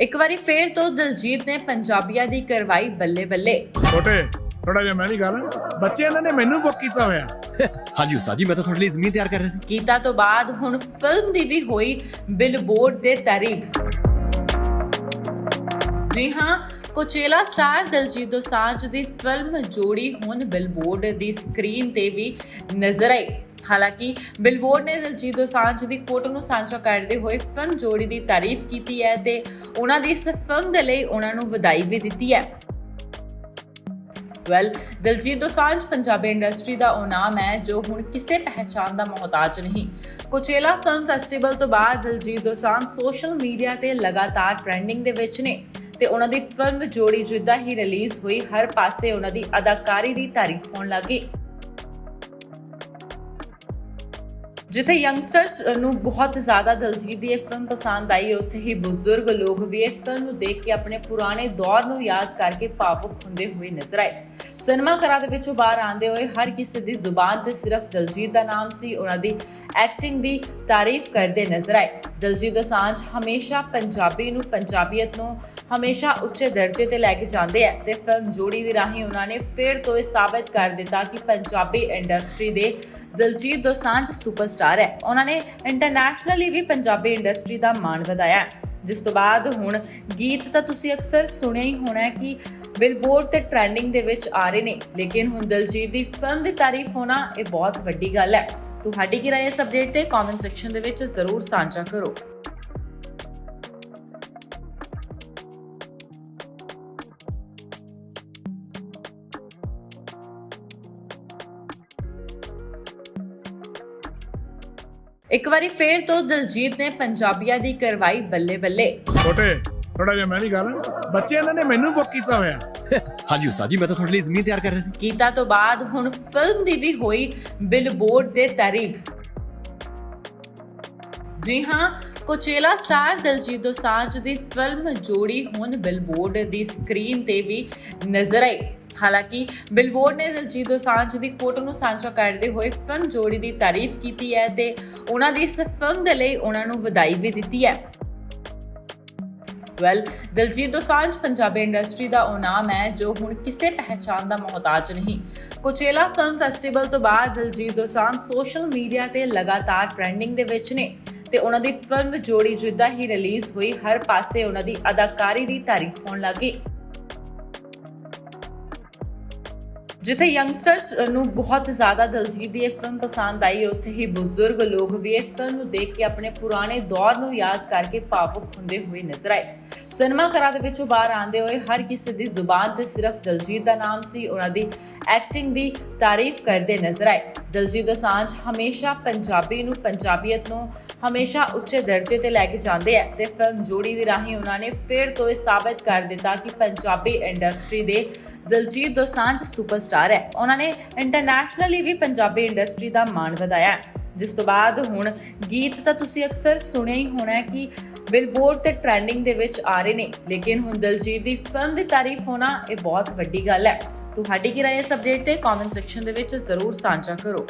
ਇੱਕ ਵਾਰੀ ਫੇਰ ਤੋਂ ਦਿਲਜੀਤ ਨੇ ਪੰਜਾਬੀਆਂ ਦੀ ਕਰਵਾਈ ਬੱਲੇ ਬੱਲੇ। ਛੋਟੇ ਥੋੜਾ ਜਿਹਾ ਮੈਂ ਵੀ ਗੱਲ। ਬੱਚੇ ਇਹਨਾਂ ਨੇ ਮੈਨੂੰ ਬੁੱਕ ਕੀਤਾ ਹੋਇਆ। ਹਾਂਜੀ ਉਸਤਾਦ ਜੀ ਮੈਂ ਤਾਂ ਤੁਹਾਡੇ ਲਈ ਜ਼ਮੀਨ ਤਿਆਰ ਕਰ ਰਿਹਾ ਸੀ। ਗੀਤਾ ਤੋਂ ਬਾਅਦ ਹੁਣ ਫਿਲਮ ਦੀ ਵੀ ਹੋਈ ਬਿਲਬੋਰਡ ਦੇ ਤਾਰੀਫ। ਜੀ ਹਾਂ ਕੋਚੇਲਾ ਸਟਾਰ ਦਿਲਜੀਤ ਦੋਸਾਂਝ ਦੀ ਫਿਲਮ ਜੋੜੀ ਹੁਣ ਬਿਲਬੋਰਡ ਦੀ ਸਕਰੀਨ ਤੇ ਵੀ ਨਜ਼ਰ ਆਈ। ਹਾਲਾਂਕਿ ਬਿਲਬੋਰਡ ਨੇ ਦਿਲਜੀਤ ਦੋਸਾਂਝ ਦੀ ਫੋਟੋ ਨੂੰ ਸਾਂਝਾ ਕਰਦੇ ਹੋਏ ਫਿਲਮ ਜੋੜੀ ਦੀ ਤਾਰੀਫ ਕੀਤੀ ਹੈ ਤੇ ਉਹਨਾਂ ਦੀ ਇਸ ਫਿਲਮ ਦੇ ਲਈ ਉਹਨਾਂ ਨੂੰ ਵਧਾਈ ਵੀ ਦਿੱਤੀ ਹੈ। ਵੈਲ ਦਿਲਜੀਤ ਦੋਸਾਂਝ ਪੰਜਾਬੀ ਇੰਡਸਟਰੀ ਦਾ ਉਹ ਨਾਮ ਹੈ ਜੋ ਹੁਣ ਕਿਸੇ ਪਹਿਚਾਨ ਦਾ ਮੁਹਤਾਜ ਨਹੀਂ। ਕੋਚੇਲਾ ਫਿਲਮ ਫੈਸਟੀਵਲ ਤੋਂ ਬਾਅਦ ਦਿਲਜੀਤ ਦੋਸਾਂਝ ਸੋਸ਼ਲ ਮੀਡੀਆ ਤੇ ਲਗਾਤਾਰ ਟ੍ਰੈਂਡਿੰਗ ਦੇ ਵਿੱਚ ਨੇ ਤੇ ਉਹਨਾਂ ਦੀ ਫਿਲਮ ਜੋੜੀ ਜਿੱਦਾਂ ਹੀ ਰਿਲੀਜ਼ ਹੋਈ, ਹਰ ਪਾਸੇ ਉਹਨਾਂ ਦੀ ਅਦਾਕਾਰੀ ਦੀ ਤਾਰੀਫ ਹੋਣ ਲੱਗੀ ਜਿੱਥੇ ਯੰਗਸਟਰਸ ਨੂੰ ਬਹੁਤ ਜ਼ਿਆਦਾ ਦਿਲਜੀਤ ਦੀ ਇਹ ਫਿਲਮ ਪਸੰਦ ਆਈ, ਉੱਥੇ ਹੀ ਬਜ਼ੁਰਗ ਲੋਕ ਵੀ ਇਹ ਫਿਲਮ ਨੂੰ ਦੇਖ ਕੇ ਆਪਣੇ ਪੁਰਾਣੇ ਦੌਰ ਨੂੰ ਯਾਦ ਕਰਕੇ ਭਾਵੁਕ ਹੁੰਦੇ ਹੋਏ ਨਜ਼ਰ ਆਏ। ਸਿਨੇਮਾ ਘਰਾਂ ਦੇ ਵਿੱਚੋਂ ਬਾਹਰ ਆਉਂਦੇ ਹੋਏ ਹਰ ਕਿਸੇ ਦੀ ਜ਼ੁਬਾਨ ਤੇ ਸਿਰਫ ਦਿਲਜੀਤ ਦਾ ਨਾਮ ਸੀ, ਉਹਨਾਂ ਦੀ ਐਕਟਿੰਗ ਦੀ ਤਾਰੀਫ ਕਰਦੇ ਨਜ਼ਰ ਆਏ। ਦਿਲਜੀਤ ਦੋਸਾਂਝ ਹਮੇਸ਼ਾ ਪੰਜਾਬੀ ਨੂੰ, ਪੰਜਾਬੀਅਤ ਨੂੰ ਹਮੇਸ਼ਾ ਉੱਚੇ ਦਰਜੇ ਤੇ ਲੈ ਕੇ ਜਾਂਦੇ ਆ ਤੇ ਫਿਲਮ ਜੋੜੀ ਦੇ ਰਾਹੀਂ ਉਹਨਾਂ ਨੇ ਫਿਰ ਤੋਂ ਇਹ ਸਾਬਤ ਕਰ ਦਿੱਤਾ ਕਿ ਪੰਜਾਬੀ ਇੰਡਸਟਰੀ ਦੇ ਦਿਲਜੀਤ ਦੋਸਾਂਝ ਸੁਪਰਸਟਾਰ ਹੈ। ਉਹਨਾਂ ਨੇ ਇੰਟਰਨੈਸ਼ਨਲੀ ਵੀ ਪੰਜਾਬੀ ਇੰਡਸਟਰੀ ਦਾ ਮਾਣ ਵਧਾਇਆ। ਜਿਸ ਤੋਂ ਬਾਅਦ ਹੁਣ ਗੀਤ ਤਾਂ ਤੁਸੀਂ ਅਕਸਰ ਸੁਣਿਆ ਹੀ ਹੋਣਾ ਹੈ ਕਿ ਬਿਲਬੋਰਡ ਤੇ ਟ੍ਰੈਂਡਿੰਗ ਦੇ ਵਿੱਚ ਆ ਰਹੇ ਨੇ। ਲੇਕਿਨ ਹੁਣ ਦਲਜੀਤ ਦੀ ਫਿਲਮ ਦੀ ਤਾਰੀਫ ਹੋਣਾ ਇਹ ਬਹੁਤ ਵੱਡੀ ਗੱਲ ਹੈ। ਤੁਹਾਡੀ ਕੀ ਰਾਏ ਇਸ ਅਪਡੇਟ ਤੇ ਕਮੈਂਟ ਸੈਕਸ਼ਨ ਦੇ ਵਿੱਚ ਜ਼ਰੂਰ ਸਾਂਝਾ ਕਰੋ। ਇੱਕ ਵਾਰੀ ਫੇਰ ਤੋਂ ਦਿਲਜੀਤ ਨੇ ਪੰਜਾਬੀਆਂ ਦੀ ਕਰਵਾਈ ਬੱਲੇ ਬੱਲੇ। ਛੋਟੇ ਥੋੜਾ ਜਿਹਾ ਮੈਂ ਵੀ ਗੱਲ ਬੱਚੇ ਇਹਨਾਂ ਨੇ ਮੈਨੂੰ ਬੁੱਕ ਕੀਤਾ ਹੋਇਆ। ਹਾਂਜੀ ਉਸਤਾਦ ਜੀ ਮੈਂ ਤਾਂ ਤੁਹਾਡੇ ਲਈ ਜ਼ਮੀਨ ਤਿਆਰ ਕਰ ਰਿਹਾ ਸੀ। ਗੀਤਾ ਤੋਂ ਬਾਅਦ ਹੁਣ ਫਿਲਮ ਦੀ ਵੀ ਹੋਈ ਬਿਲਬੋਰਡ ਦੇ ਤਾਰੀਫ। ਜੀ ਹਾਂ ਕੋਚੇਲਾ ਸਟਾਰ ਦਿਲਜੀਤ ਦੋਸਾਂਝ ਦੀ ਫਿਲਮ ਜੋੜੀ ਹੁਣ ਬਿਲਬੋਰਡ ਦੀ ਸਕਰੀਨ ਤੇ ਵੀ ਨਜ਼ਰ ਆਈ। ਹਾਲਾਂਕਿ ਬਿਲਬੋਰਡ ਨੇ ਦਿਲਜੀਤ ਦੋਸਾਂਝ ਦੀ ਫੋਟੋ ਨੂੰ ਸਾਂਝਾ ਕਰਦੇ ਹੋਏ ਫਿਲਮ ਜੋੜੀ ਦੀ ਤਾਰੀਫ ਕੀਤੀ ਹੈ ਤੇ ਉਹਨਾਂ ਦੀ ਇਸ ਫਿਲਮ ਦੇ ਲਈ ਉਹਨਾਂ ਨੂੰ ਵਧਾਈ ਵੀ ਦਿੱਤੀ ਹੈ। ਵੈਲ ਦਿਲਜੀਤ ਦੋਸਾਂਝ ਪੰਜਾਬੀ ਇੰਡਸਟਰੀ ਦਾ ਉਹ ਨਾਮ ਹੈ ਜੋ ਹੁਣ ਕਿਸੇ ਪਹਿਚਾਨ ਦਾ ਮੁਹਤਾਜ ਨਹੀਂ। ਕੋਚੇਲਾ ਫਿਲਮ ਫੈਸਟੀਵਲ ਤੋਂ ਬਾਅਦ ਦਿਲਜੀਤ ਦੋਸਾਂਝ ਸੋਸ਼ਲ ਮੀਡੀਆ ਤੇ ਲਗਾਤਾਰ ਟ੍ਰੈਂਡਿੰਗ ਦੇ ਵਿੱਚ ਨੇ। ਤੇ ਉਹਨਾਂ ਦੀ ਫਿਲਮ ਜੋੜੀ ਜਿੱਦਾਂ ਹੀ ਰਿਲੀਜ਼ ਹੋਈ, ਹਰ ਪਾਸੇ ਉਹਨਾਂ ਦੀ ਅਦਾਕਾਰੀ ਦੀ ਤਾਰੀਫ ਹੋਣ ਲੱਗੀ ਜਿੱਥੇ ਯੰਗਸਟਰਸ ਨੂੰ ਬਹੁਤ ਜ਼ਿਆਦਾ ਦਿਲਜੀਤ ਦੀ ਇਹ ਫਿਲਮ ਪਸੰਦ ਆਈ, ਉੱਥੇ ਹੀ ਬਜ਼ੁਰਗ ਲੋਕ ਵੀ ਇਹ ਫਿਲਮ ਨੂੰ ਦੇਖ ਕੇ ਆਪਣੇ ਪੁਰਾਣੇ ਦੌਰ ਨੂੰ ਯਾਦ ਕਰਕੇ ਭਾਵੁਕ ਹੁੰਦੇ ਹੋਏ ਨਜ਼ਰ ਆਏ। ਸਿਨੇਮਾ ਘਰਾਂ ਦੇ ਵਿੱਚੋਂ ਬਾਹਰ ਆਉਂਦੇ ਹੋਏ ਹਰ ਕਿਸੇ ਦੀ ਜ਼ੁਬਾਨ ਤੇ ਸਿਰਫ ਦਲਜੀਤ ਦਾ ਨਾਮ ਸੀ, ਉਹਨਾਂ ਦੀ ਐਕਟਿੰਗ ਦੀ ਤਾਰੀਫ ਕਰਦੇ ਨਜ਼ਰ ਆਏ। ਦਿਲਜੀਤ ਦੋਸਾਂਝ ਹਮੇਸ਼ਾ ਪੰਜਾਬੀ ਨੂੰ, ਪੰਜਾਬੀਅਤ ਨੂੰ ਹਮੇਸ਼ਾ ਉੱਚੇ ਦਰਜੇ ਤੇ ਲੈ ਕੇ ਜਾਂਦੇ ਆ ਤੇ ਫਿਲਮ ਜੋੜੀ ਦੀ ਰਾਹੀਂ ਉਹਨਾਂ ਨੇ ਫਿਰ ਤੋਂ ਇਹ ਸਾਬਤ ਕਰ ਦਿੱਤਾ ਕਿ ਪੰਜਾਬੀ ਇੰਡਸਟਰੀ ਦੇ ਦਿਲਜੀਤ ਦੋਸਾਂਝ ਸੁਪਰਸਟਾਰ ਹੈ। ਉਹਨਾਂ ਨੇ ਇੰਟਰਨੈਸ਼ਨਲੀ ਵੀ ਪੰਜਾਬੀ ਇੰਡਸਟਰੀ ਦਾ ਮਾਣ ਵਧਾਇਆ। ਜਿਸ ਤੋਂ ਬਾਅਦ ਹੁਣ ਗੀਤ ਤਾਂ ਤੁਸੀਂ ਅਕਸਰ ਸੁਣਿਆ ਹੀ ਹੋਣਾ ਕਿ ਬਿਲਬੋਰਡ ਤੇ ਟ੍ਰੈਂਡਿੰਗ ਦੇ ਵਿੱਚ ਆ ਰਹੇ ਨੇ। ਲੇਕਿਨ ਹੁਣ ਦਲਜੀਤ ਦੀ ਫਿਲਮ ਦੀ ਤਾਰੀਫ ਹੋਣਾ ਇਹ ਬਹੁਤ ਵੱਡੀ ਗੱਲ ਹੈ। ਤੁਹਾਡੀ ਕੀ ਰਾਏ ਇਸ ਅਪਡੇਟ ਤੇ? ਕਮੈਂਟ ਸੈਕਸ਼ਨ ਦੇ ਵਿੱਚ ਜ਼ਰੂਰ ਸਾਂਝਾ ਕਰੋ।